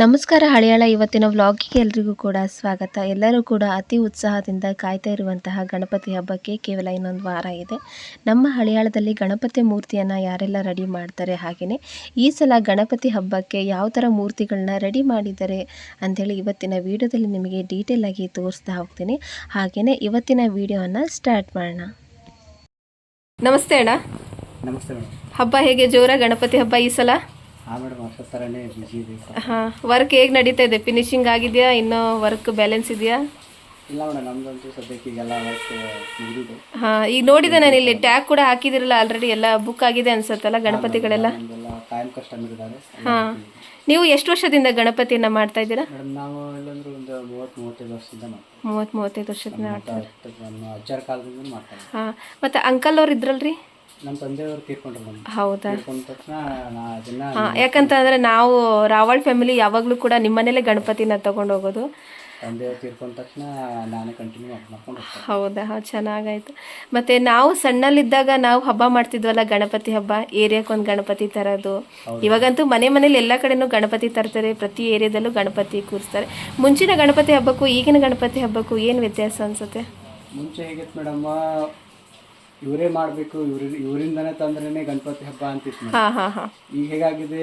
ನಮಸ್ಕಾರ ಹಳೆಯಾಳ ಇವತ್ತಿನ ವ್ಲಾಗಿಗೆ ಎಲ್ರಿಗೂ ಕೂಡ ಸ್ವಾಗತ. ಎಲ್ಲರೂ ಕೂಡ ಅತಿ ಉತ್ಸಾಹದಿಂದ ಕಾಯ್ತಾ ಇರುವಂತಹ ಗಣಪತಿ ಹಬ್ಬಕ್ಕೆ ಕೇವಲ ಇನ್ನೊಂದು ವಾರ ಇದೆ. ನಮ್ಮ ಹಳೆಯಾಳದಲ್ಲಿ ಗಣಪತಿ ಮೂರ್ತಿಯನ್ನು ಯಾರೆಲ್ಲ ರೆಡಿ ಮಾಡ್ತಾರೆ ಹಾಗೆಯೇ ಈ ಸಲ ಗಣಪತಿ ಹಬ್ಬಕ್ಕೆ ಯಾವ ಥರ ಮೂರ್ತಿಗಳನ್ನ ರೆಡಿ ಮಾಡಿದ್ದಾರೆ ಅಂಥೇಳಿ ಇವತ್ತಿನ ವಿಡಿಯೋದಲ್ಲಿ ನಿಮಗೆ ಡೀಟೇಲ್ ಆಗಿ ತೋರಿಸ್ತಾ ಹೋಗ್ತೀನಿ. ಹಾಗೆಯೇ ಇವತ್ತಿನ ವಿಡಿಯೋವನ್ನು ಸ್ಟಾರ್ಟ್ ಮಾಡೋಣ. ನಮಸ್ತೆ ಅಣ್ಣ. ನಮಸ್ತೆ ಹಬ್ಬ ಹೇಗೆ ಜೋರ ಗಣಪತಿ ಹಬ್ಬ ಈ ಸಲ? ಹಾಂ ವರ್ಕ್ ಹೇಗೆ ನಡೀತಾ ಇದೆ? ಫಿನಿಶಿಂಗ್ ಆಗಿದೆಯಾ? ಇನ್ನೂ ವರ್ಕ್ ಬ್ಯಾಲೆನ್ಸ್ ಇದೆಯಾ? ಇಲ್ಲ ಮೇಡಮ್ ನಮ್ದಂತೂ ಸದ್ಯಕ್ಕೆ ಈಗೆಲ್ಲ ವರ್ಕ್ ಮುಗಿದಿದೆ. ಹಾ ಈಗ ನೋಡಿದೆ ನಾನು ಇಲ್ಲಿ ಟ್ಯಾಗ್ ಕೂಡ ಹಾಕಿದಿರಲ್ಲ ಆಲ್ರೆಡಿ ಎಲ್ಲ ಬುಕ್ ಆಗಿದೆ ಅನ್ಸತ್ತಲ್ಲ ಗಣಪತಿಗಳೆಲ್ಲ? ನಮ್ದೆಲ್ಲ ಕಾಯಂ ಕಸ್ಟಮರ್ ಇದ್ದಾರೆ ಹಾ ನೀವು ಎಷ್ಟು ವರ್ಷದಿಂದ ಗಣಪತಿಯನ್ನ ಮಾಡ್ತಾ ಇದ್ದೀರಾ? ಮೇಡಮ್ ನಾವು ಇಲ್ಲಂದ್ರೆ ಒಂದು ಮೂವತ್ತು ಮೂವತ್ತೈದು ವರ್ಷದಿಂದ ಮಾಡ್ತೀವಿ. ಮೂವತ್ ಮೂವತ್ತೈದು ವರ್ಷದಿಂದ ಮಾಡ್ತಾ ಮತ್ತೆ ನಮ್ಮ ಅಜ್ಜರ ಕಾಲದಿಂದ ಮಾಡ್ತಾರೆ ಹಾ ಮತ್ತೆ ಅಂಕಲ್ ಅವ್ರು ಇದ್ರಲ್ರಿ? ನಮ್ಮ ತಂದೆಯವರು ತೀರ್ಕೊಂಡ್ರು ನಮ್ಮ ಹೌದಾ? ತೀರ್ಕೊಂಡ ತಕ್ಷಣ ನಾ ಅದನ್ನ ಹಾ ಯಾಕಂತ ಅಂದ್ರೆ ನಾವು ರಾವಳ್ ಫ್ಯಾಮಿಲಿ ಯಾವಾಗಲೂ ಕೂಡ ನಿಮ್ಮನೇಲೆ ಗಣಪತಿನ ತಗೊಂಡು ಹೋಗೋದು. ತಂದೆಯವರು ತೀರ್ಕೊಂಡ ತಕ್ಷಣ ನಾನೇ ಕಂಟಿನ್ಯೂ ಮಾಡ್ಕೊಂಡು ಹೋಗ್ತೇನೆ. ಹೌದಾ? ಹಾಂ ಚೆನ್ನಾಗಾಯ್ತು. ಮತ್ತೆ ನಾವು ಸಣ್ಣಲ್ಲಿದ್ದಾಗ ನಾವು ಹಬ್ಬ ಮಾಡ್ತಿದ್ವಲ್ಲ ಗಣಪತಿ ಹಬ್ಬ ಏರಿಯಾಕ್ಕೆ ಒಂದು ಗಣಪತಿ ತರೋದು. ಇವಾಗಂತೂ ಮನೆ ಮನೇಲಿ ಎಲ್ಲ ಕಡೆನೂ ಗಣಪತಿ ತರ್ತಾರೆ ಪ್ರತಿ ಏರಿಯಾದಲ್ಲೂ ಗಣಪತಿ ಕೂರಿಸ್ತಾರೆ. ಮುಂಚಿನ ಗಣಪತಿ ಹಬ್ಬಕ್ಕೂ ಈಗಿನ ಗಣಪತಿ ಹಬ್ಬಕ್ಕೂ ಏನು ವ್ಯತ್ಯಾಸ ಅನ್ಸುತ್ತೆ? ಮುಂಚೆ ಹೇಗಿತ್ತು ಮೇಡಮ್ ಇವರೇ ಮಾಡಬೇಕು ಇವ್ರ ಇವರಿಂದನೇ ತಂದ್ರೇನೆ ಗಣಪತಿ ಹಬ್ಬ ಅಂತಿತ್ತು ಹಾ ಹಾ ಹಾ. ಈಗ ಹೇಗಾಗಿದೆ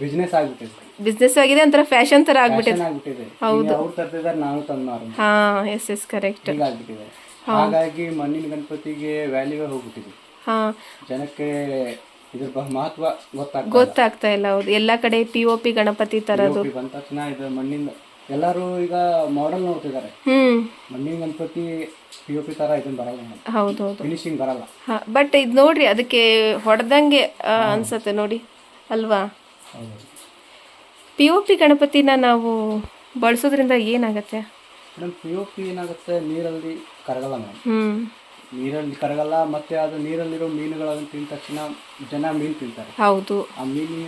ಬಿಸ್ನೆಸ್ ಆಗ್ಬಿಟ್ಟಿದೆ ಬಿಸ್ನೆಸ್ ಆಗಿದೆ ಒಂಥರ ಫ್ಯಾಷನ್ ತರ ಆಗ್ಬಿಟ್ಟಿದೆ. ಆಗ್ಬಿಟ್ಟಿದೆ. ಈಗ ಅವ್ರು ತರ್ತಿದಾರೆ ನಾನು ತಂದು ಮಾರೋದು. ಹಾ ಎಸ್ ಎಸ್ ಕರೆಕ್ಟ್ ಹೀಗಾಗ್ಬಿಟ್ಟಿದೆ ಹಾಗಾಗಿ ಮಣ್ಣಿನ ಗಣಪತಿಗೆ ವ್ಯಾಲ್ಯೂವೇ ಹೋಗ್ಬಿಟ್ಟಿದೆ. ಹಾ. ಜನಕ್ಕೆ ಇದ್ರ ಬ- ಮಹತ್ವ ಗೊತ್ತಾಗ್ತದೆ ಗೊತ್ತಾಗ್ತಾ ಇಲ್ಲ ಹೌದು. ಎಲ್ಲ ಕಡೆ ಪಿ ಒ ಪಿ ಗಣಪತಿ ತರದು. ಬಂದ ತಕ್ಷಣ ಇದು ಮಣ್ಣಿನ ಎಲ್ಲರೂ ಈಗ ಮಾಡಲ್ ನೋಡ್ತಿದ್ದಾರೆ. ಹ್ಮ್. ಮಣ್ಣಿನ ಗಣಪತಿ ಪಿ ಒ ಪಿ ತರ ಇದನ್ನ ಬರಲ್ಲ ಹೌದು ಹೌದು. ಫಿನಿಶಿಂಗ್ ಬರಲ್ಲ. ಹಾ ಬಟ್ ಇದು ನೋಡ್ರಿ ಅದಕ್ಕೆ ಹೊಡೆದಂಗೆ ಅನ್ಸತ್ತೆ ನೋಡಿ ಅಲ್ವಾ? ಹೌದು. ಪಿ ಒ ಪಿ ಗಣಪತಿನ ನಾವು ಬಳಸೋದ್ರಿಂದ ಏನಾಗತ್ತೆ? ಮೇಡಮ್ ಪಿ ಒ ಪಿ ಏನಾಗುತ್ತೆ? ನೀರಲ್ಲಿ ಕರಗಲ್ಲ ಮೇಡಮ್. ಹ್ಮ್. ನೀರಲ್ಲಿ ಕರಗಲ್ಲ ಮತ್ತೆ ಅದು ನೀರಲ್ಲಿರೋ ಮೀನುಗಳನ್ನು ತಿಂದ ತಕ್ಷಣ ಜನ ಮೀನು ತಿಂತಾರೆ. ಹೌದು. ಆ ಮೀನು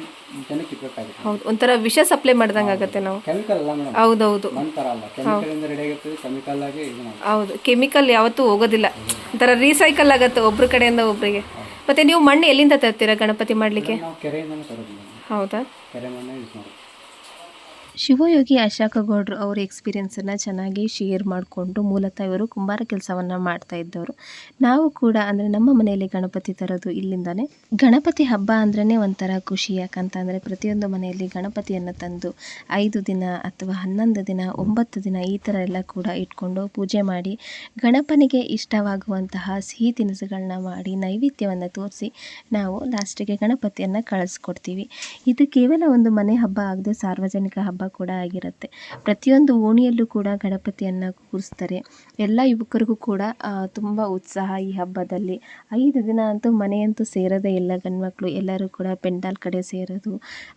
ಹೌದು ಒಂಥರ ವಿಷ ಸಪ್ಲೈ ಮಾಡ್ದಂಗೆ ಆಗುತ್ತೆ ನಾವು. ಕೆಮಿಕಲ್ ಅಲ್ಲ ಮೇಡಮ್ ಹೌದೌದು. ಮಣ್ಣು ತರ ಅಲ್ಲ ಕೆಮಿಕಲ್ ಇಂದ ರೆಡಿ ಆಗಿರ್ತದೆ ಕೆಮಿಕಲ್ ಆಗಿ ಇದು ಮಾಡಿ ಹೌದು ಕೆಮಿಕಲ್ ಯಾವತ್ತೂ ಹೋಗೋದಿಲ್ಲ. ಒಂಥರ ರೀಸೈಕಲ್ ಆಗುತ್ತೆ ಒಬ್ರ ಕಡೆಯಿಂದ ಒಬ್ರಿಗೆ. ಮತ್ತೆ ನೀವು ಮಣ್ಣು ಎಲ್ಲಿಂದ ತರ್ತೀರಾ ಗಣಪತಿ ಮಾಡ್ಲಿಕ್ಕೆ? ನಾವು ಕೆರೆಯಿಂದನೇ ತರೋದು ಮೇಡಮ್. ಹೌದಾ? ಕೆರೆ ಮಣ್ಣೆ ಯೂಸ್ ಮಾಡೋದು. ಶಿವಯೋಗಿ ಅಶಾಕ ಗೌಡ್ರು ಅವ್ರ ಎಕ್ಸ್ಪೀರಿಯನ್ಸನ್ನು ಚೆನ್ನಾಗಿ ಶೇರ್ ಮಾಡಿಕೊಂಡು ಮೂಲತಃ ಇವರು ಕುಂಬಾರ ಕೆಲಸವನ್ನು ಮಾಡ್ತಾ ಇದ್ದವರು. ನಾವು ಕೂಡ ಅಂದರೆ ನಮ್ಮ ಮನೆಯಲ್ಲಿ ಗಣಪತಿ ತರೋದು ಇಲ್ಲಿಂದಾನೆ. ಗಣಪತಿ ಹಬ್ಬ ಅಂದ್ರೇ ಒಂಥರ ಖುಷಿ. ಯಾಕಂತಂದರೆ ಪ್ರತಿಯೊಂದು ಮನೆಯಲ್ಲಿ ಗಣಪತಿಯನ್ನು ತಂದು ಐದು ದಿನ ಅಥವಾ ಹನ್ನೊಂದು ದಿನ, ಒಂಬತ್ತು ದಿನ ಈ ಥರ ಎಲ್ಲ ಕೂಡ ಇಟ್ಕೊಂಡು ಪೂಜೆ ಮಾಡಿ ಗಣಪನಿಗೆ ಇಷ್ಟವಾಗುವಂತಹ ಸಿಹಿ ತಿನಿಸುಗಳನ್ನ ಮಾಡಿ ನೈವೇದ್ಯವನ್ನು ತೋರಿಸಿ ನಾವು ಲಾಸ್ಟಿಗೆ ಗಣಪತಿಯನ್ನು ಕಳಿಸ್ಕೊಡ್ತೀವಿ. ಇದು ಕೇವಲ ಒಂದು ಮನೆ ಹಬ್ಬ ಆಗದೆ ಸಾರ್ವಜನಿಕ ಹಬ್ಬ ಕೂಡ ಆಗಿರುತ್ತೆ. ಪ್ರತಿಯೊಂದು ಓಣಿಯಲ್ಲೂ ಕೂಡ ಗಣಪತಿಯನ್ನು ಕೂರಿಸ್ತಾರೆ. ಎಲ್ಲ ಯುವಕರಿಗೂ ಕೂಡ ತುಂಬ ಉತ್ಸಾಹ ಈ ಹಬ್ಬದಲ್ಲಿ. ಐದು ದಿನ ಅಂತೂ ಮನೆಯಂತೂ ಸೇರೋದೇ ಇಲ್ಲ ಗಂಡ್ಮಕ್ಳು. ಎಲ್ಲರೂ ಕೂಡ ಪೆಂಡಾಲ್ ಕಡೆ ಸೇರೋದು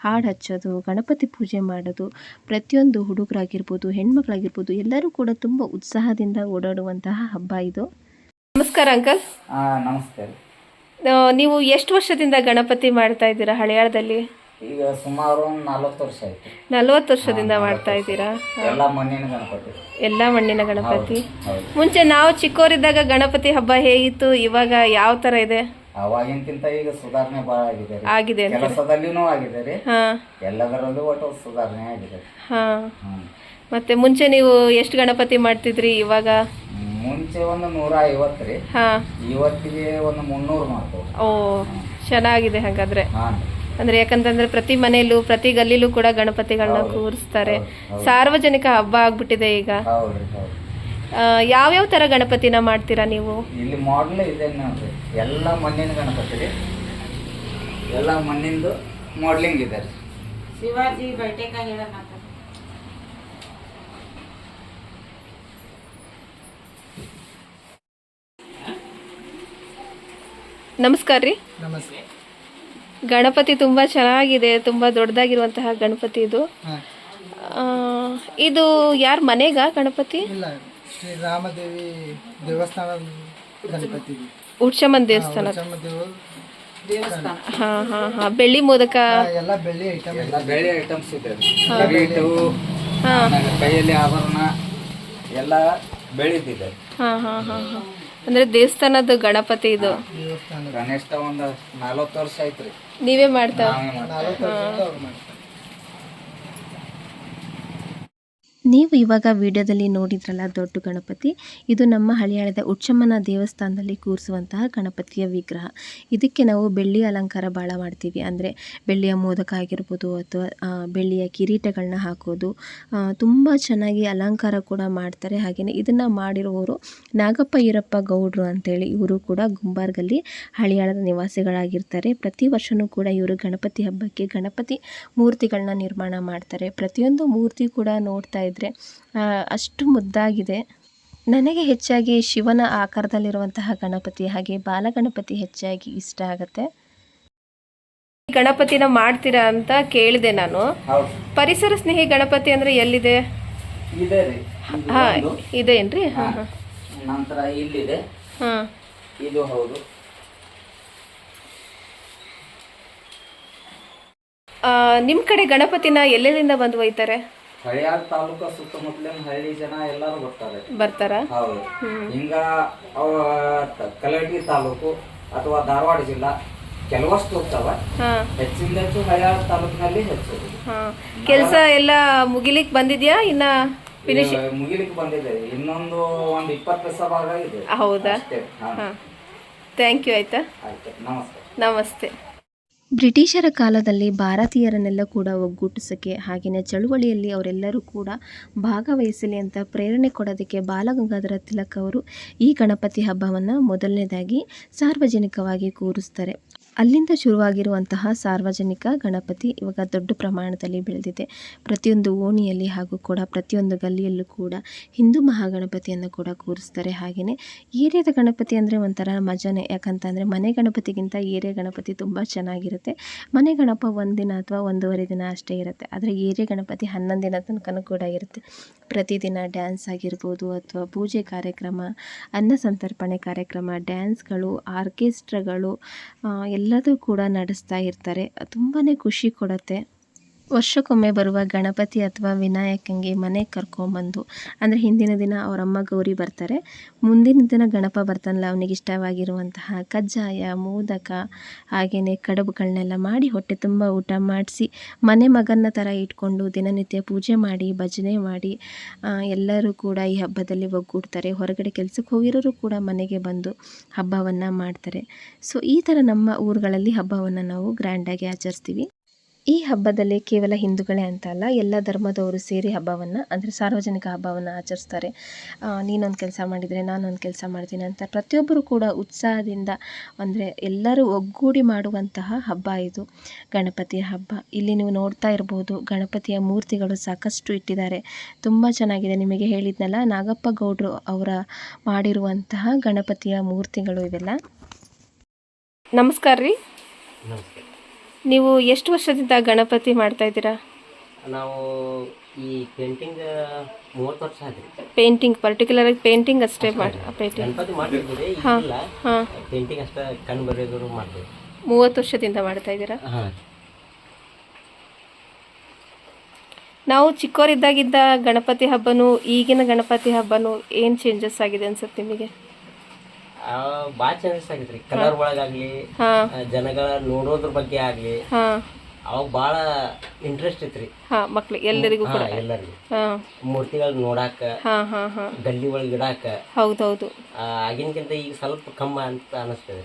ಹಾಡು ಹಚ್ಚೋದು ಗಣಪತಿ ಪೂಜೆ ಮಾಡೋದು ಪ್ರತಿಯೊಂದು ಹುಡುಗರಾಗಿರ್ಬೋದು ಹೆಣ್ಮಕ್ಳಾಗಿರ್ಬೋದು ಎಲ್ಲರೂ ಕೂಡ ತುಂಬ ಉತ್ಸಾಹದಿಂದ ಓಡಾಡುವಂತಹ ಹಬ್ಬ ಇದು. ನಮಸ್ಕಾರ ಅಂಕಲ್. ನಮಸ್ತೆ. ರೀ ನೀವು ಎಷ್ಟು ವರ್ಷದಿಂದ ಗಣಪತಿ ಮಾಡ್ತಾ ಇದ್ದೀರಾ ಹಳೆಯಾಳದಲ್ಲಿ? ಈಗ ಸುಮಾರು ಒಂದು ನಲ್ವತ್ತು ವರ್ಷ ಆಯ್ತು. ನಲ್ವತ್ತು ವರ್ಷದಿಂದ ಮಾಡ್ತಾ ಇದ್ದೀರಾ? ಎಲ್ಲ ಮಣ್ಣಿನ ಗಣಪತಿ ಎಲ್ಲ ಮಣ್ಣಿನ ಗಣಪತಿ ಹೌದು. ಮುಂಚೆ ನಾವು ಚಿಕ್ಕವರಿದ್ದಾಗ ಗಣಪತಿ ಹಬ್ಬ ಹೇಗಿತ್ತು? ಇವಾಗ ಯಾವ ತರ ಇದೆ? ಅವಾಗಿನಕ್ಕಿಂತ ಈಗ ಸುಧಾರಣೆ ಬಹಳ ಆಗಿದೆ ರೀ. ಆಗಿದೆ ಅಂತ ಕೆಲಸದಲ್ಲಿನೂ ಆಗಿದೆ ರೀ. ಹಾ. ಎಲ್ಲದರಲ್ಲೂ ಒಟ್ಟು ಸುಧಾರಣೆ ಆಗಿದೆ ಹಾ. ಹ್ಮ್. ಮತ್ತೆ ಮುಂಚೆ ನೀವು ಎಷ್ಟು ಗಣಪತಿ ಮಾಡ್ತಿದ್ರಿ ಇವಾಗ? ಮುಂಚೆ ಒಂದು ನೂರ ಐವತ್ತು ರೀ. ಹಾ. ಇವತ್ತಿಗೆ ಒಂದು ಮುನ್ನೂರು ಮಾಡ್ತೀವಿ ಓ ಚೆನ್ನಾಗಿದೆ ಹಾಗಾದ್ರೆ. ಹಾಂ ಅಂದ್ರೆ ಯಾಕಂತಂದ್ರೆ ಪ್ರತಿ ಮನೆಯಲ್ಲೂ ಪ್ರತಿ ಗಲ್ಲಿಲೂ ಕೂಡ ಗಣಪತಿಗಳನ್ನ ಕೂರಿಸ್ತಾರೆ. ಸಾರ್ವಜನಿಕ ಹಬ್ಬ ಆಗ್ಬಿಟ್ಟಿದೆ ಈಗ. ಯಾವ್ಯಾವ ತರ ಗಣಪತಿನ ಮಾಡ್ತೀರಾ ನೀವು? ಇಲ್ಲಿ ಮಾಡಲ್ ಇದೆ ನೋಡ್ರಿ ಎಲ್ಲ ಮಣ್ಣಿನ ಗಣಪತಿ ರೀ ಎಲ್ಲ ಮಣ್ಣಿಂದು ಮಾಡ್ಲಿಂಗ್ ಇದೆ. ರೀ ಶಿವಾಜಿ ನಮಸ್ಕಾರ ರೀ ನಮಸ್ತೆ. ಗಣಪತಿ ತುಂಬಾ ಚೆನ್ನಾಗಿದೆ ತುಂಬಾ ದೊಡ್ಡದಾಗಿರುವಂತಹ ಗಣಪತಿ ಇದು. ಆ, ಇದು ಯಾರ ಮನೆಗ ಗಣಪತಿ? ಇಲ್ಲ ಶ್ರೀ ರಾಮದೇವಿ ದೇವಸ್ಥಾನದ ಗಣಪತಿ ಉಡ್ಚಮ್ಮನ್ ದೇವಸ್ಥಾನ. ದೇವಸ್ಥಾನ. ಹಾ ಹಾ ಹಾ. ಬೆಳ್ಳಿ ಮೋದಕ. ಎಲ್ಲ ಬೆಳ್ಳಿ ಐಟಮ್ ಎಲ್ಲ ಬೆಳ್ಳಿ ಐಟಮ್ಸ್ ಇದೆ. ಹಾ. ಕೈಯಲ್ಲಿ ಆಭರಣ ಎಲ್ಲ ಬೆಳಿತಿದೆ ಹಾ ಹಾ ಹಾ ಹಾ. ಅಂದ್ರೆ ದೇವಸ್ಥಾನದ ಗಣಪತಿ ಇದು. ಕನಿಷ್ಠ ಒಂದ್ ನಲವತ್ತು ವರ್ಷ ಮಾಡ್ತಾ? ನಾವೇ ಮಾಡ್ತೀವಿ. ನೀವು ಇವಾಗ ವಿಡಿಯೋದಲ್ಲಿ ನೋಡಿದ್ರಲ್ಲ ದೊಡ್ಡ ಗಣಪತಿ, ಇದು ನಮ್ಮ ಹಳಿಯಾಳದ ಉಚ್ಚಮ್ಮನ ದೇವಸ್ಥಾನದಲ್ಲಿ ಕೂರಿಸುವಂತಹ ಗಣಪತಿಯ ವಿಗ್ರಹ. ಇದಕ್ಕೆ ನಾವು ಬೆಳ್ಳಿ ಅಲಂಕಾರ ಭಾಳ ಮಾಡ್ತೀವಿ. ಅಂದರೆ ಬೆಳ್ಳಿಯ ಮೋದಕ ಆಗಿರ್ಬೋದು ಅಥವಾ ಬೆಳ್ಳಿಯ ಕಿರೀಟಗಳನ್ನ ಹಾಕೋದು ತುಂಬ ಚೆನ್ನಾಗಿ ಅಲಂಕಾರ ಕೂಡ ಮಾಡ್ತಾರೆ. ಹಾಗೆಯೇ ಇದನ್ನು ಮಾಡಿರುವವರು ನಾಗಪ್ಪ ಈರಪ್ಪ ಗೌಡ್ರು ಅಂತೇಳಿ ಇವರು ಕೂಡ ಗುಂಬಾರ್ಗಲ್ಲಿ ಹಳಿಯಾಳದ ನಿವಾಸಿಗಳಾಗಿರ್ತಾರೆ. ಪ್ರತಿ ವರ್ಷವೂ ಕೂಡ ಇವರು ಗಣಪತಿ ಹಬ್ಬಕ್ಕೆ ಗಣಪತಿ ಮೂರ್ತಿಗಳನ್ನ ನಿರ್ಮಾಣ ಮಾಡ್ತಾರೆ. ಪ್ರತಿಯೊಂದು ಮೂರ್ತಿ ಕೂಡ ನೋಡ್ತಾ ಇದ್ದರೆ ಅಷ್ಟು ಮುದ್ದಾಗಿದೆ. ನನಗೆ ಹೆಚ್ಚಾಗಿ ಶಿವನ ಆಕಾರದಲ್ಲಿರುವಂತಹ ಗಣಪತಿ ಹಾಗೆ ಬಾಲಗಣಪತಿ ಹೆಚ್ಚಾಗಿ ಇಷ್ಟ ಆಗುತ್ತೆ. ಗಣಪತಿನ ಮಾಡ್ತೀರಾ ಅಂತ ಕೇಳಿದೆ ನಾನು. ಪರಿಸರ ಸ್ನೇಹಿ ಗಣಪತಿ ಅಂದ್ರೆ ಎಲ್ಲಿದೆ? ಇದೆ ರೀ. ಇದು ಹಾ ಇದೇನ್ರಿ? ಹಾ. ಹಾ. ನಂತರ ಇಲ್ಲಿದೆ. ಹಾ. ಇದು ಹೌದು. ಕಡೆ ಗಣಪತಿನ ಎಲ್ಲೆಲ್ಲಿಂದ ಬಂದು ಒಯ್ತಾರೆ? ಹಳಿಯಾಳ ತಾಲೂಕ ಸುತ್ತಮುತ್ತಲಿನ ಹಳ್ಳಿ ಜನ ಎಲ್ಲರೂ ಬರ್ತಾರೆ. ಬರ್ತಾರ? ಹೌದು. ಹಿಂಗ ಅವ ಕಲಟಿ ತಾಲೂಕು ಅಥವಾ ಧಾರವಾಡ ಜಿಲ್ಲಾ ಕೆಲವಷ್ಟು ಹೋಗ್ತಾವ. ಹೆಚ್ಚಿಂದ ಹೆಚ್ಚು ಹಳಿಯಾಳ ತಾಲೂಕಿನಲ್ಲಿ ಹೆಚ್ಚು. ಕೆಲಸ ಎಲ್ಲ ಮುಗಿಲಿಕ್ ಬಂದಿದ್ಯಾ? ಇನ್ನ ಫಿನಿಶ್ ಈಗ ಮುಗಿಲಿಕ್ಕೆ ಬಂದಿದೆ. ಇನ್ನೊಂದು ಒಂದು ಇಪ್ಪತ್ತು ಪೈಸ ಭಾಗ ಇದೆ. ಹೌದಾ? ಥ್ಯಾಂಕ್ ಯು ಆಯ್ತಾ? ಆಯ್ತು. ನಮಸ್ತೆ. ನಮಸ್ತೆ. ಬ್ರಿಟಿಷರ ಕಾಲದಲ್ಲಿ ಭಾರತೀಯರನ್ನೆಲ್ಲ ಕೂಡ ಒಗ್ಗೂಡಿಸೋಕ್ಕೆ ಹಾಗೆಯೇ ಚಳುವಳಿಯಲ್ಲಿ ಅವರೆಲ್ಲರೂ ಕೂಡ ಭಾಗವಹಿಸಲಿ ಅಂತ ಪ್ರೇರಣೆ ಕೊಡೋದಕ್ಕೆ ಬಾಲಗಂಗಾಧರ ತಿಲಕ್ ಅವರು ಈ ಗಣಪತಿ ಹಬ್ಬವನ್ನು ಮೊದಲನೇದಾಗಿ ಸಾರ್ವಜನಿಕವಾಗಿ ಕೂರಿಸ್ತಾರೆ. ಅಲ್ಲಿಂದ ಶುರುವಾಗಿರುವಂತಹ ಸಾರ್ವಜನಿಕ ಗಣಪತಿ ಇವಾಗ ದೊಡ್ಡ ಪ್ರಮಾಣದಲ್ಲಿ ಬೆಳೆದಿದೆ. ಪ್ರತಿಯೊಂದು ಓಣಿಯಲ್ಲಿ ಹಾಗೂ ಕೂಡ ಪ್ರತಿಯೊಂದು ಗಲ್ಲಿಯಲ್ಲೂ ಕೂಡ ಹಿಂದೂ ಮಹಾಗಣಪತಿಯನ್ನು ಕೂಡ ಕೂರಿಸ್ತಾರೆ ಹಾಗೆಯೇ ಏರಿಯಾದ ಗಣಪತಿ ಅಂದರೆ ಒಂಥರ ಯಾಕಂತ ಯಾಕಂತಂದರೆ ಮನೆ ಗಣಪತಿಗಿಂತ ಏರಿಯಾ ಗಣಪತಿ ತುಂಬ ಚೆನ್ನಾಗಿರುತ್ತೆ. ಮನೆ ಗಣಪ ಒಂದಿನ ಅಥವಾ ಒಂದೂವರೆ ದಿನ ಅಷ್ಟೇ ಇರುತ್ತೆ. ಆದರೆ ಏರಿಯಾ ಗಣಪತಿ ಹನ್ನೊಂದು ದಿನ ತನಕನೂ ಕೂಡ ಇರುತ್ತೆ. ಪ್ರತಿದಿನ ಡ್ಯಾನ್ಸ್ ಆಗಿರ್ಬೋದು ಅಥವಾ ಪೂಜೆ ಕಾರ್ಯಕ್ರಮ ಅನ್ನ ಸಂತರ್ಪಣೆ ಕಾರ್ಯಕ್ರಮ ಡ್ಯಾನ್ಸ್ಗಳು ಆರ್ಕೆಸ್ಟ್ರಾಗಳು ಆ, ಎಲ್ಲದೂ ಕೂಡ ನಡೆಸ್ತಾ ಇರ್ತಾರೆ. ತುಂಬಾ ಖುಷಿ ಕೊಡುತ್ತೆ. ವರ್ಷಕ್ಕೊಮ್ಮೆ ಬರುವ ಗಣಪತಿ ಅಥವಾ ವಿನಾಯಕಂಗೆ ಮನೆಗೆ ಕರ್ಕೊಂಬಂದು, ಅಂದರೆ ಹಿಂದಿನ ದಿನ ಅವ್ರ ಅಮ್ಮ ಗೌರಿ ಬರ್ತಾರೆ. ಮುಂದಿನ ದಿನ ಗಣಪ ಬರ್ತಾನಲ್ಲ, ಅವನಿಗೆ ಇಷ್ಟವಾಗಿರುವಂತಹ ಕಜ್ಜಾಯ, ಮೋದಕ ಹಾಗೆಯೇ ಕಡುಬುಗಳನ್ನೆಲ್ಲ ಮಾಡಿ ಹೊಟ್ಟೆ ತುಂಬ ಊಟ ಮಾಡಿಸಿ, ಮನೆ ಮಗನ ಥರ ಇಟ್ಕೊಂಡು ದಿನನಿತ್ಯ ಪೂಜೆ ಮಾಡಿ, ಭಜನೆ ಮಾಡಿ ಎಲ್ಲರೂ ಕೂಡ ಈ ಹಬ್ಬದಲ್ಲಿ ಒಗ್ಗೂಡ್ತಾರೆ. ಹೊರಗಡೆ ಕೆಲಸಕ್ಕೆ ಹೋಗಿರೋರು ಕೂಡ ಮನೆಗೆ ಬಂದು ಹಬ್ಬವನ್ನು ಮಾಡ್ತಾರೆ. ಸೊ ಈ ಥರ ನಮ್ಮ ಊರುಗಳಲ್ಲಿ ಹಬ್ಬವನ್ನು ನಾವು ಗ್ರ್ಯಾಂಡಾಗಿ ಆಚರಿಸ್ತೀವಿ. ಈ ಹಬ್ಬದಲ್ಲಿ ಕೇವಲ ಹಿಂದೂಗಳೇ ಅಂತ ಅಲ್ಲ, ಎಲ್ಲ ಧರ್ಮದವರು ಸೇರಿ ಹಬ್ಬವನ್ನು, ಅಂದರೆ ಸಾರ್ವಜನಿಕ ಹಬ್ಬವನ್ನು ಆಚರಿಸ್ತಾರೆ. ನೀನೊಂದು ಕೆಲಸ ಮಾಡಿದರೆ ನಾನೊಂದು ಕೆಲಸ ಮಾಡ್ತೀನಿ ಅಂತ ಪ್ರತಿಯೊಬ್ಬರು ಕೂಡ ಉತ್ಸಾಹದಿಂದ, ಅಂದರೆ ಎಲ್ಲರೂ ಒಗ್ಗೂಡಿ ಮಾಡುವಂತಹ ಹಬ್ಬ ಇದು. ಗಣಪತಿಯ ಹಬ್ಬ. ಇಲ್ಲಿ ನೀವು ನೋಡ್ತಾ ಇರ್ಬೋದು, ಗಣಪತಿಯ ಮೂರ್ತಿಗಳು ಸಾಕಷ್ಟು ಇಟ್ಟಿದ್ದಾರೆ. ತುಂಬ ಚೆನ್ನಾಗಿದೆ. ನಿಮಗೆ ಹೇಳಿದ್ನಲ್ಲ, ನಾಗಪ್ಪ ಗೌಡ್ರು ಅವರ ಮಾಡಿರುವಂತಹ ಗಣಪತಿಯ ಮೂರ್ತಿಗಳು ಇವೆಲ್ಲ. ನಮಸ್ಕಾರ ರೀ. ನೀವು ಎಷ್ಟು ವರ್ಷದಿಂದ ಗಣಪತಿ ಮಾಡ್ತಾ ಇದ್ದೀರಾ? ನಾವು ಈ ಪೇಂಟಿಂಗ್ ಮೂವತ್ತು ವರ್ಷ ಆದ್ರಿ ಪೇಂಟಿಂಗ್ ಪರ್ಟಿಕ್ಯುಲರ್ ಆಗಿ ಪೇಂಟಿಂಗ್ ಅಷ್ಟೇ ಮಾಡಿ ಪೇಂಟಿಂಗ್ ಗಣಪತಿ ಮಾಡ್ತಿದ್ದೀವಿ ಹಾಂ ಹಾಂ. ಪೇಂಟಿಂಗ್ ಅಷ್ಟೇ ಕಣ್ಣು ಬರೆಯೋದು ಮಾಡ್ತೀವಿ. ಮೂವತ್ತು ವರ್ಷದಿಂದ ಮಾಡ್ತಾ ಇದ್ದೀರಾ? ಹಾಂ. ನಾವು ಚಿಕ್ಕವರಿದ್ದಾಗಿದ್ದ ಗಣಪತಿ ಹಬ್ಬನೂ ಈಗಿನ ಗಣಪತಿ ಹಬ್ಬನೂ ಏನು ಚೇಂಜಸ್ ಆಗಿದೆ ಅನ್ಸುತ್ತೆ ನಿಮಗೆ? ಭಾಳ ಚೇಂಜಸ್ ಆಗಿದ್ರಿ. ಕಲರ್ ಒಳಗಾಗ್ಲಿ ಜನಗಳ ನೋಡೋದ್ರ ಬಗ್ಗೆ ಆಗ್ಲಿ ಅವಾಗ ಬಹಳ ಇಂಟ್ರೆಸ್ಟ್ ಮಕ್ಳಿಗೆ ಎಲ್ಲರಿಗೂ ಕೂಡ. ಎಲ್ಲರಿಗೂ. ಮೂರ್ತಿಗಳು ನೋಡಾಕ ಗಲ್ಲಿ ಒಳಗೆ ಇಡಾಕ. ಹೌದೌದು. ಆ, ಆಗಿನ್ಕಿಂತ ಈಗ ಸ್ವಲ್ಪ ಕಮ್ಮ ಅಂತ ಅನಿಸ್ತದೆ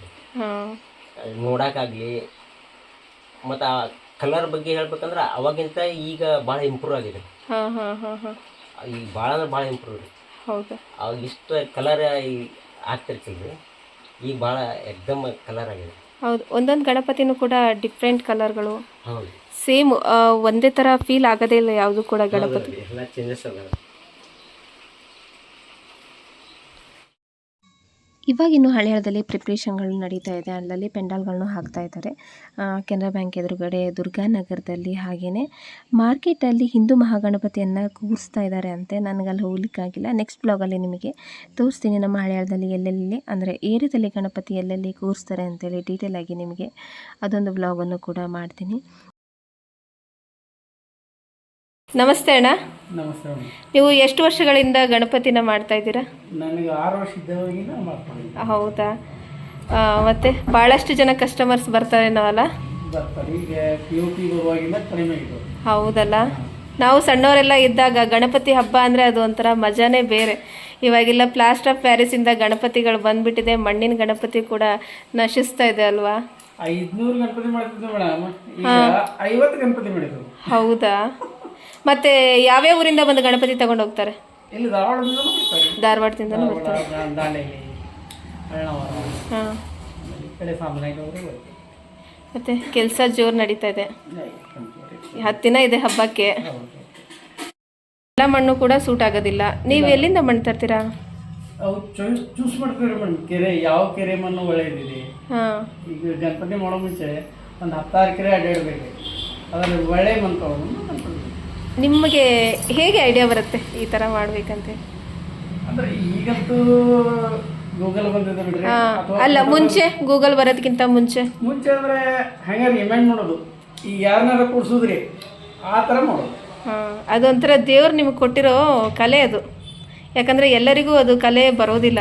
ನೋಡಾಕಾಗ್ಲಿ ಮತ್ತು ಆ ಕಲರ್ ಬಗ್ಗೆ ಹೇಳ್ಬೇಕಂದ್ರೆ ಅವಾಗಿಂತ ಈಗ ಭಾಳ ಇಂಪ್ರೂವ್ ಆಗಿದೆ. ಈಗ ಭಾಳ ಅಂದ್ರೆ ಭಾಳ ಇಂಪ್ರೂವ್ ರೀ. ಹೌದಾ. ಅವಾಗ ಇಷ್ಟು ಕಲರ್ ಆಗ್ತಿರ್ತಿಲ್ರಿ ಈಗ ಭಾಳ ಎಕ್ದಮ್ ಕಲರ್ ಆಗಿದೆ. ಹೌದು ಒಂದೊಂದು ಗಣಪತಿನೂ ಕೂಡ ಡಿಫ್ರೆಂಟ್ ಕಲರ್ಗಳು ಹೌದು. ಸೇಮ್ ಒಂದೇ ಥರ ಫೀಲ್ ಆಗೋದೇ ಇಲ್ಲ ಯಾವುದು ಕೂಡ ಗಣಪತಿ. ಎಲ್ಲ ಚೇಂಜಸ್ ಇವಾಗಿನ್ನು ಹಳೆಯದಲ್ಲಿ ಪ್ರಿಪ್ರೇಷನ್ಗಳು ನಡೀತಾ ಇದೆ. ಅಲ್ಲಲ್ಲಿ ಪೆಂಡಾಲ್ಗಳನ್ನು ಹಾಕ್ತಾ ಇದ್ದಾರೆ. ಕೆನರಾ ಬ್ಯಾಂಕ್ ಎದುರುಗಡೆ ದುರ್ಗಾನಗರದಲ್ಲಿ ಹಾಗೆಯೇ ಮಾರ್ಕೆಟಲ್ಲಿ ಹಿಂದೂ ಮಹಾಗಣಪತಿಯನ್ನು ಕೂರಿಸ್ತಾ ಇದ್ದಾರೆ ಅಂತೆ. ನನಗೆ ಅಲ್ಲಿ ಹೋಗ್ಲಿಕ್ಕಾಗಿಲ್ಲ ನೆಕ್ಸ್ಟ್ ಬ್ಲಾಗಲ್ಲಿ ನಿಮಗೆ ತೋರಿಸ್ತೀನಿ. ನಮ್ಮ ಹಳೆಯದಲ್ಲಿ ಎಲ್ಲೆಲ್ಲಿ, ಅಂದರೆ ಏರಿಯಾದಲ್ಲಿ ಗಣಪತಿ ಎಲ್ಲೆಲ್ಲಿ ಕೂರಿಸ್ತಾರೆ ಅಂತೇಳಿ ಡೀಟೇಲ್ ಆಗಿ ನಿಮಗೆ ಅದೊಂದು ಬ್ಲಾಗನ್ನು ಕೂಡ ಮಾಡ್ತೀನಿ. ನಮಸ್ತೆ ಅಣ್ಣ. ನಮಸ್ತೆ ನೀವು ಎಷ್ಟು ವರ್ಷಗಳಿಂದ ಗಣಪತಿನ ಮಾಡ್ತಾ ಇದ್ದೀರಾ? ನನಗೆ ಆರು ವರ್ಷ ಹೌದಾ? ಆ, ಮತ್ತೆ ಭಾಳಷ್ಟು ಜನ ಕಸ್ಟಮರ್ಸ್ ಬರ್ತಾರೇನೋ ಅಲ್ಲ? ಬರ್ತಾರೆ. ಈಗ ಪಿ ಯು ಪಿ ಬರುವಾಗಿಂದ ಕಡಿಮೆ ಆಗಿದೆ ಹೌದಲ್ಲ? ನಾವು ಸಣ್ಣವರೆಲ್ಲ ಇದ್ದಾಗ ಗಣಪತಿ ಹಬ್ಬ ಅಂದರೆ ಅದು ಒಂಥರ ಮಜಾನೇ ಬೇರೆ. ಇವಾಗೆಲ್ಲ ಪ್ಲಾಸ್ಟರ್ ಆಫ್ ಪ್ಯಾರಿಸಿಂದ ಗಣಪತಿಗಳು ಬಂದ್ಬಿಟ್ಟಿದೆ. ಮಣ್ಣಿನ ಗಣಪತಿ ಕೂಡ ನಶಿಸ್ತಾ ಇದೆ ಅಲ್ವಾ? ಐದ್ನೂರು ಗಣಪತಿ ಮಾಡ್ತಿದ್ವಿ ಮೇಡಮ್. ಈಗ ಐವತ್ತು ಗಣಪತಿ ಮಾಡಿದ್ರು. ಹೌದಾ? ಮತ್ತೆ ಯಾವ್ಯಾವ ಊರಿಂದ ಬಂದು ಗಣಪತಿ ತಗೊಂಡು ಹೋಗ್ತಾರೆ? ಇಲ್ಲಿ ಧಾರವಾಡದಿಂದ ಬರ್ತಾರೆ. ಧಾರವಾಡದಿಂದನೂ ಧಾರವಾಡ ದಾ- ದಾಂಡೇಲಿ ಅಳ್ನಾವರ ಹಾಂ. ಈ ಕಡೆ ಸಾಮನಾಯಕವರು ಮತ್ತೆ ಕೆಲಸ ಜೋರು ನಡೀತಾ ಇದೆ. ಹತ್ತು ದಿನ ಇದೆ ಹಬ್ಬಕ್ಕೆ. ಎಲ್ಲ ಮಣ್ಣು ಕೂಡ ಸೂಟ್ ಆಗೋದಿಲ್ಲ. ನೀವು ಎಲ್ಲಿಂದ ಮಣ್ಣು ತರ್ತೀರಾ? ಅವು ಚೂಸ್ ಚೂಸ್ ಮೇಡಮ್ ಕೆರೆ ಯಾವ ಕೆರೆ ಮಣ್ಣು ಒಳ್ಳೆಯದಿದೆ ಹಾಂ. ಈಗ ಗಣಪತಿ ಮಾಡೋ ಮುಂಚೆ ಒಂದು ಹತ್ತಾರು ಕೆರೆ ಅಡ್ಡಾಡಬೇಕು. ಅದರಲ್ಲಿ ಒಳ್ಳೆ ಮಣ್ಣು ತಗೊಂಡು ನಿಮಗೆ ಹೇಗೆ ಐಡಿಯಾ ಬರುತ್ತೆ ಈ ಥರ ಮಾಡ್ಬೇಕಂತ? ಅಂದ್ರೆ ಈಗಂತೂ ಗೂಗಲ್ ಬಂದಿದೆ ಬಿಡ್ರಿ. ಅಥವಾ ಅಲ್ಲ ಮುಂಚೆ ಗೂಗಲ್ ಬರೋದಕ್ಕಿಂತ ಮುಂಚೆ. ಮುಂಚೆ ಅಂದ್ರೆ ಹೆಂಗೆ ರಿಮೈಂಡ್ ಮಾಡೋದು. ಈ ಯಾರನ್ನಾರ ಕೂಡ್ಸುದ್ರಿ ಆ ಥರ ಮಾಡೋದು. ಹಾಂ ಅದೊಂಥರ ದೇವ್ರು ನಿಮಗೆ ಕೊಟ್ಟಿರೋ ಕಲೆ ಅದು. ಯಾಕಂದರೆ ಎಲ್ಲರಿಗೂ ಅದು ಕಲೆ ಬರೋದಿಲ್ಲ.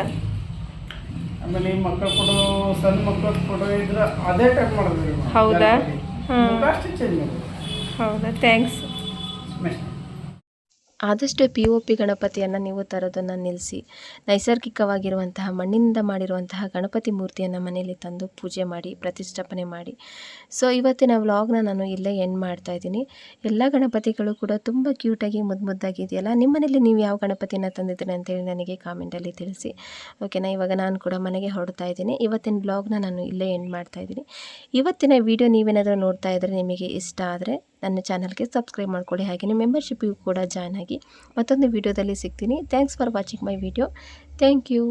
ಆಮೇಲೆ ಈ ಮಕ್ಕಳ ಕೊಡೋ ಸಣ್ಣ ಮಕ್ಕಳ ಫೋಟೋ ಇದ್ರೆ ಅದೇ ಟೈಪ್ ಮಾಡೋದು ಹೌದಾ? ಹಾಂ. ಚೇಂಜ್ ಮಾಡೋದು. ಹೌದಾ? ಥ್ಯಾಂಕ್ಸ್. ಆದಷ್ಟು ಪಿ ಒ ಪಿ ಗಣಪತಿಯನ್ನು ನೀವು ತರೋದನ್ನು ನಿಲ್ಲಿಸಿ ನೈಸರ್ಗಿಕವಾಗಿರುವಂತಹ ಮಣ್ಣಿನಿಂದ ಮಾಡಿರುವಂತಹ ಗಣಪತಿ ಮೂರ್ತಿಯನ್ನು ಮನೆಯಲ್ಲಿ ತಂದು ಪೂಜೆ ಮಾಡಿ, ಪ್ರತಿಷ್ಠಾಪನೆ ಮಾಡಿ. ಸೊ ಇವತ್ತಿನ ವ್ಲಾಗ್ನ ನಾನು ಇಲ್ಲೇ ಎಂಡ್ ಮಾಡ್ತಾ ಇದ್ದೀನಿ. ಎಲ್ಲ ಗಣಪತಿಗಳು ಕೂಡ ತುಂಬ ಕ್ಯೂಟಾಗಿ ಮುದ್ದು ಮುದ್ದಾಗಿದೆಯಲ್ಲ ಮನೇಲಿ ನೀವು ಯಾವ ಗಣಪತಿಯನ್ನು ತಂದಿದ್ದೀರಿ ಅಂತೇಳಿ ನನಗೆ ಕಾಮೆಂಟಲ್ಲಿ ತಿಳಿಸಿ. ಓಕೆನಾ ಇವಾಗ ನಾನು ಕೂಡ ಮನೆಗೆ ಹೊರಡ್ತಾ ಇದ್ದೀನಿ. ಇವತ್ತಿನ ವ್ಲಾಗ್ನ ನಾನು ಇಲ್ಲೇ ಎಂಡ್ ಮಾಡ್ತಾ ಇದ್ದೀನಿ. ಇವತ್ತಿನ ವಿಡಿಯೋ ನೀವೇನಾದರೂ ನೋಡ್ತಾ ಇದ್ದರೆ ನಿಮಗೆ ಇಷ್ಟ ಆದರೆ ನನ್ನ ಚಾನಲ್ಗೆ ಸಬ್ಸ್ಕ್ರೈಬ್ ಮಾಡ್ಕೊಳ್ಳಿ ಹಾಗೆಯೇ ಮೆಂಬರ್ಶಿಪ್ಪಿಗೂ ಕೂಡ ಜಾಯ್ನ್ ಆಗಿ ಮತ್ತೊಂದು ವಿಡಿಯೋದಲ್ಲಿ ಸಿಗ್ತೀನಿ. Thanks for watching my video thank you